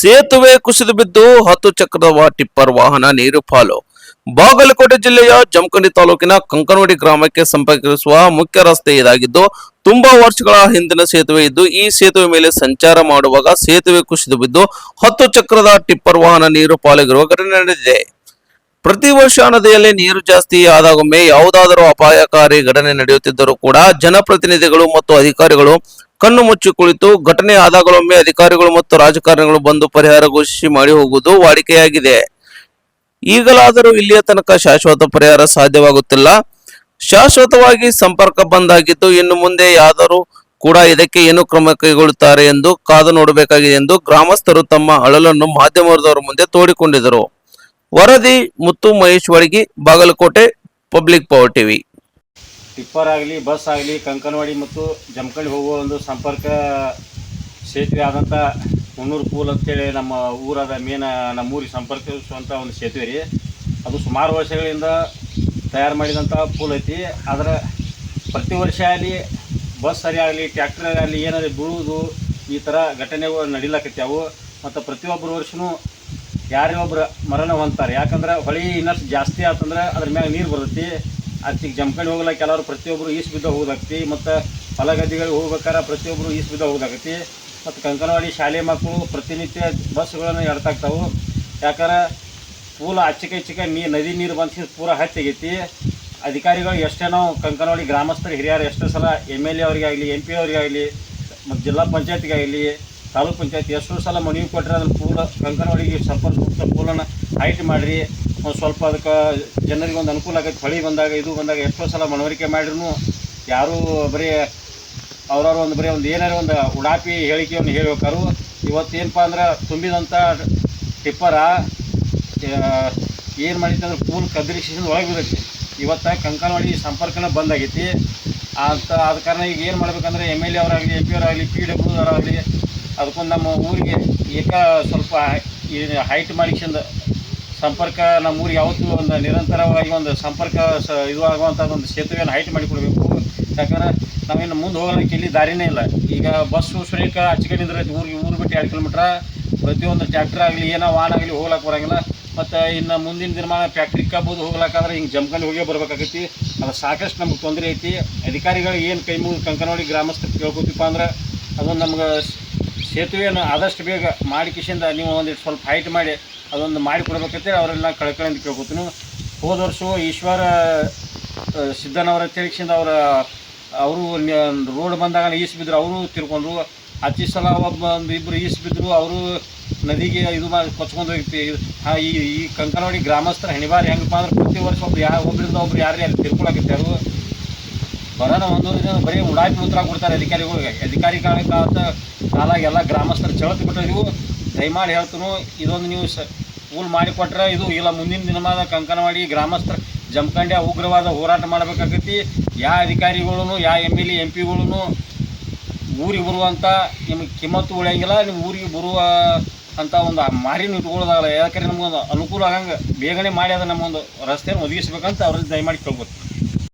ಸೇತುವೆ ಕುಸಿದು ಬಿದ್ದು ಹತ್ತು ಚಕ್ರದ ಟಿಪ್ಪರ್ ವಾಹನ ನೀರು ಪಾಲು. ಬಾಗಲಕೋಟೆ ಜಿಲ್ಲೆಯ ಜಮಖಂಡಿ ತಾಲೂಕಿನ ಕಂಕನವಾಡಿ ಗ್ರಾಮಕ್ಕೆ ಸಂಪರ್ಕಿಸುವ ಮುಖ್ಯ ರಸ್ತೆ ಇದಾಗಿದ್ದು, ತುಂಬಾ ವರ್ಷಗಳ ಹಿಂದಿನ ಸೇತುವೆ ಇದ್ದು, ಈ ಸೇತುವೆ ಮೇಲೆ ಸಂಚಾರ ಮಾಡುವಾಗ ಸೇತುವೆ ಕುಸಿದು ಬಿದ್ದು ಹತ್ತು ಚಕ್ರದ ಟಿಪ್ಪರ್ ವಾಹನ ನೀರು ಪಾಲಿಗಿರುವ ಘಟನೆ ನಡೆದಿದೆ. ಪ್ರತಿ ವರ್ಷ ನದಿಯಲ್ಲಿ ನೀರು ಜಾಸ್ತಿ ಆದಾಗೊಮ್ಮೆ ಯಾವುದಾದರೂ ಅಪಾಯಕಾರಿ ಘಟನೆ ನಡೆಯುತ್ತಿದ್ದರೂ ಕೂಡ ಜನಪ್ರತಿನಿಧಿಗಳು ಮತ್ತು ಅಧಿಕಾರಿಗಳು ಕಣ್ಣು ಮುಚ್ಚಿ ಕುಳಿತು ಘಟನೆ ಆದಾಗಲೊಮ್ಮೆ ಅಧಿಕಾರಿಗಳು ಮತ್ತು ರಾಜಕಾರಣಿಗಳು ಬಂದು ಪರಿಹಾರ ಘೋಷಿಸಿ ಮಾಡಿ ಹೋಗುವುದು ವಾಡಿಕೆಯಾಗಿದೆ. ಈಗಲಾದರೂ ಇಲ್ಲಿಯ ತನಕ ಶಾಶ್ವತ ಪರಿಹಾರ ಸಾಧ್ಯವಾಗುತ್ತಿಲ್ಲ. ಶಾಶ್ವತವಾಗಿ ಸಂಪರ್ಕ ಬಂದಾಗಿದ್ದು ಇನ್ನು ಮುಂದೆ ಯಾದರೂ ಕೂಡ ಇದಕ್ಕೆ ಏನು ಕ್ರಮ ಕೈಗೊಳ್ಳುತ್ತಾರೆ ಎಂದು ಕಾದು ನೋಡಬೇಕಾಗಿದೆ ಎಂದು ಗ್ರಾಮಸ್ಥರು ತಮ್ಮ ಅಳಲನ್ನು ಮಾಧ್ಯಮದವರ ಮುಂದೆ ತೋಡಿಕೊಂಡಿದ್ದರು. ವರದಿ Muttu Mahesh Bagalkot, public power TV. Tipper ಆಗಲಿ, ಬಸ್ ಆಗಲಿ, ಕಂಕನವಾಡಿ ಮತ್ತು ಜಮಖಂಡಿ ಹೋಗುವ ಒಂದು ಸಂಪರ್ಕ ಸೇತುವೆ ಆದಂಥ ಮುನ್ನೂರು ಪೂಲ್ ಅಂತೇಳಿ ನಮ್ಮ ಊರಾದ ಮೇನ, ನಮ್ಮ ಊರಿಗೆ ಸಂಪರ್ಕಿಸುವಂಥ ಒಂದು ಸೇತುವೆ ರೀ. ಅದು ಸುಮಾರು ವರ್ಷಗಳಿಂದ ತಯಾರು ಮಾಡಿದಂಥ ಪೂಲ್ ಐತಿ. ಆದರೆ ಪ್ರತಿ ವರ್ಷ ಆಗಲಿ ಬಸ್ ಸರಿ ಆಗಲಿ ಟ್ಯಾಕ್ಟರ್ ಆಗಲಿ, ಏನಾದರೂ ಬೀಳುವುದು, ಈ ಥರ ಘಟನೆಗಳು ನಡಿಲಕತ್ಯಾವು ಮತ್ತು ಪ್ರತಿಯೊಬ್ಬರು ವರ್ಷವೂ ಯಾರೇ ಒಬ್ಬರು ಮರಣ ಹೊಂತಾರೆ ಯಾಕಂದ್ರೆ ಹೊಳಿ ಇನ್ನಷ್ಟು ಜಾಸ್ತಿ ಆತಂದ್ರೆ ಅದ್ರ ಮ್ಯಾಗ ನೀರು ಬರ್ತೈತಿ. ಅದಕ್ಕೆ ಜಮ್ಕಂಡು ಹೋಗಲ್ಲ ಕೆಲವರು ಪ್ರತಿಯೊಬ್ಬರು ಈಸ್ ಬಿದ್ದ ಹೋಗೋದಾಗ್ತಿ ಮತ್ತು ಹೊಲ ಗದ್ದೆಗಳಿಗೆ ಹೋಗ್ಬೇಕಾರೆ ಪ್ರತಿಯೊಬ್ಬರು ಈಸ್ ಬಿದ್ದ ಹೋಗೋದಾಗತಿ ಮತ್ತು ಕಂಕನವಾಡಿ ಶಾಲೆ ಮಕ್ಕಳು ಪ್ರತಿನಿತ್ಯ ಬಸ್ಗಳನ್ನು ಎಡ್ತಾಗ್ತಾವು ಯಾಕಂದ್ರೆ ಪೂಲ ಅಚ್ಚಕ ಇಚ್ಚಕ ನೀ ನದಿ ನೀರು ಬಂದು ಪೂರ ಹತ್ತಿಗೈತಿ ಅಧಿಕಾರಿಗಳು ಎಷ್ಟೇ ನಾವು ಕಂಕನವಾಡಿ ಗ್ರಾಮಸ್ಥರು, ಹಿರಿಯರು ಎಷ್ಟೋ ಸಲ ಎಂ ಎಲ್ ಎ ಅವರಿಗಾಗಲಿ ಎಂ ಪಿ ಅವರಿಗಾಗಲಿ ಮತ್ತು ಜಿಲ್ಲಾ ಪಂಚಾಯತ್ಗಾಗಲಿ ತಾಲೂಕು ಪಂಚಾಯತ್ ಎಷ್ಟೋ ಸಲ ಮನವಿ ಕೊಟ್ಟರೆ ಅದನ್ನು ಪೂಲ ಕಂಕನವಾಡಿಗೆ ಸಂಪರ್ಕ ಪೂಲನ್ನು ಹೈಟ್ ಮಾಡಿರಿ. ಸ್ವಲ್ಪ ಅದಕ್ಕೆ ಜನರಿಗೆ ಒಂದು ಅನುಕೂಲ ಆಗೈತೆ ಹೊಳಿ ಬಂದಾಗ, ಇದು ಬಂದಾಗ ಎಷ್ಟೋ ಸಲ ಮನವರಿಕೆ ಮಾಡಿರೂ ಯಾರೂ ಬರೀ ಅವ್ರವ್ರ ಒಂದು ಬರೀ ಒಂದು ಏನಾರ ಒಂದು ಉಡಾಪಿ ಹೇಳಿಕೆಯನ್ನು ಹೇಳ್ಬೇಕಾರು ಇವತ್ತೇನಪ್ಪ ಅಂದ್ರೆ ತುಂಬಿದಂಥ ಟಿಪ್ಪರ ಏನು ಮಾಡಿತ್ತು ಅಂದ್ರೆ ಪೂಲ್ ಕದ್ರಿಸಿಂದ ಒಳಗೆ ಬಿದ್ದೈತಿ. ಇವತ್ತು ಕಂಕನವಾಡಿ ಸಂಪರ್ಕನ ಬಂದಾಗೈತಿ ಅಂತ ಆದ ಕಾರಣ ಈಗ ಏನು ಮಾಡ್ಬೇಕಂದ್ರೆ ಎಂ ಎಲ್ ಎ ಅವರಾಗಲಿ ಎಂ ಪಿ ಅವರಾಗಲಿ ಪಿ ಡಬ್ಲ್ಯೂ ಅವರಾಗಲಿ, ಅದಕ್ಕೊಂದು ನಮ್ಮ ಊರಿಗೆ ಏಕ ಸ್ವಲ್ಪ ಹೈಟ್ ಮಾಡಿಸ್ಕೊಂಡು ಸಂಪರ್ಕ ನಮ್ಮ ಊರಿಗೆ ಯಾವತ್ತೂ ಒಂದು ನಿರಂತರವಾಗಿ ಒಂದು ಸಂಪರ್ಕ ಸ ಇದು ಆಗುವಂಥದ್ದು ಒಂದು ಸೇತುವೆಯನ್ನು ಹೈಟ್ ಮಾಡಿಕೊಡ್ಬೇಕು. ಯಾಕಂದ್ರೆ ನಾವಿನ್ನು ಮುಂದೆ ಹೋಗೋದಕ್ಕೆ ಇಲ್ಲಿ ದಾರಿನೇ ಇಲ್ಲ. ಈಗ ಬಸ್ಸು ಸುರೇಕ ಆಚೆ ಐತಿ ಊರಿಗೆ ಊರು ಬಿಟ್ಟು ಎರಡು ಕಿಲೋಮೀಟ್ರ, ಪ್ರತಿಯೊಂದು ಟ್ಯಾಕ್ಟ್ರ್ ಆಗಲಿ, ಏನೋ ವಾಹನ ಆಗಲಿ ಹೋಗ್ಲಕ್ಕೆ ಬರಂಗಿಲ್ಲ. ಮತ್ತು ಇನ್ನು ಮುಂದಿನ ದಿನಮಾನ ಫ್ಯಾಕ್ಟ್ರಿ ಕಬ್ಬದು ಹೋಗ್ಲಕ್ಕಾದ್ರೆ ಹಿಂಗೆ ಜಮ್ಕಂಡು ಹೋಗೇ ಬರ್ಬೇಕಾಗೈತಿ. ಅದು ಸಾಕಷ್ಟು ನಮ್ಗೆ ತೊಂದರೆ ಐತಿ. ಅಧಿಕಾರಿಗಳಿಗೆ ಏನು ಕೈ ಮುಗಿದು ಕಂಕನವಾಡಿ ಗ್ರಾಮಸ್ಥರು ಕೇಳ್ಕೊತೀಪ್ಪ ಅಂದ್ರೆ ಅದೊಂದು ನಮ್ಗೆ ಸೇತುವೆಯನ್ನು ಆದಷ್ಟು ಬೇಗ ಮಾಡಿ ಕಿಶಿಂದ ನೀವು ಒಂದಿಷ್ಟು ಸ್ವಲ್ಪ ಹೈಟ್ ಮಾಡಿ ಅದೊಂದು ಮಾಡಿ ಕೊಡ್ಬೇಕಂತ ಅವರೆಲ್ಲ ಕಳ್ಕೊಳ್ಳಿ ಕೇಳ್ಕೊತೀನಿ. ಹೋದ ವರ್ಷ ಈಶ್ವರ ಸಿದ್ದನವರ ತಿರುಗಿಸಿದ ಅವರ, ಅವರು ರೋಡ್ ಬಂದಾಗ ಈಸ್ ಬಿದ್ದರು ಅವರು ತಿರ್ಕೊಂಡ್ರು. ಹಚ್ಚಿ ಸಲ ಒಬ್ಬ ಒಂದು ಇಬ್ಬರು ಈಸ್ ಬಿದ್ದರು ಅವರು ನದಿಗೆ ಇದು ಮಾಡಿ ಕೊಚ್ಕೊಂಡು ಹೋಗ್ತಿ ಈ ಈ ಕಂಕನವಾಡಿ ಗ್ರಾಮಸ್ಥರ ಹೆಣಿಬಾರಿ ಹೆಂಗಪ್ಪ ಅಂದ್ರೆ ಪ್ರತಿ ವರ್ಷ ಒಬ್ರು ಯಾ, ಒಬ್ರಿಂದ ಒಬ್ರು ಯಾರೇ ಅಲ್ಲಿ ಅವರು. ಬರೋಣ ಒಂದೊಂದು ದಿನ ಬರೀ ಉಡಾಯಿ ಮೂತ್ರ ಕೊಡ್ತಾರೆ ಅಧಿಕಾರಿಗಳಿಗೆ ಅಧಿಕಾರಿಗಳ ಕಾಲ ಕಾಲಾಗ ಎಲ್ಲ ಗ್ರಾಮಸ್ಥರು ಚಳತ್ ಬಿಟ್ಟಿದ್ವು ದಯಮಾಡಿ ಹೇಳ್ತೀನಿ, ಇದೊಂದು ನೀವು ಸ ಮಾಡಿ ಮಾಡಿಕೊಟ್ರೆ ಇದು ಇಲ್ಲ, ಮುಂದಿನ ದಿನಮಾನ ಕಂಕನವಾಡಿ ಗ್ರಾಮಸ್ಥರು ಜಮಖಂಡ್ಯ ಉಗ್ರವಾದ ಹೋರಾಟ ಮಾಡಬೇಕಾಗೈತಿ. ಯಾವ ಅಧಿಕಾರಿಗಳೂ ಯಾವ ಎಂ ಎಲ್ ಎ, ಎಂ ಪಿಗಳೂ ಊರಿಗೆ ಬರುವಂಥ ನಿಮಗೆ ಕಿಮ್ಮತ್ತು ಉಳಿಯಂಗಿಲ್ಲ ನಿಮ್ಮ ಊರಿಗೆ ಬರುವ ಅಂತ ಒಂದು ಮಾರಿನ ಇಟ್ಕೊಳ್ಳೋದಾಗಲ್ಲ. ಯಾಕಂದ್ರೆ ನಮಗೊಂದು ಅನುಕೂಲ ಆಗಂಗೆ ಬೇಗನೆ ಮಾಡಿ ಅದು ನಮ್ಮೊಂದು ರಸ್ತೆಯನ್ನು ಒದಗಿಸ್ಬೇಕಂತ ಅವ್ರಲ್ಲಿ ದಯಮಾಡಿ ಕೇಳ್ಬೋದು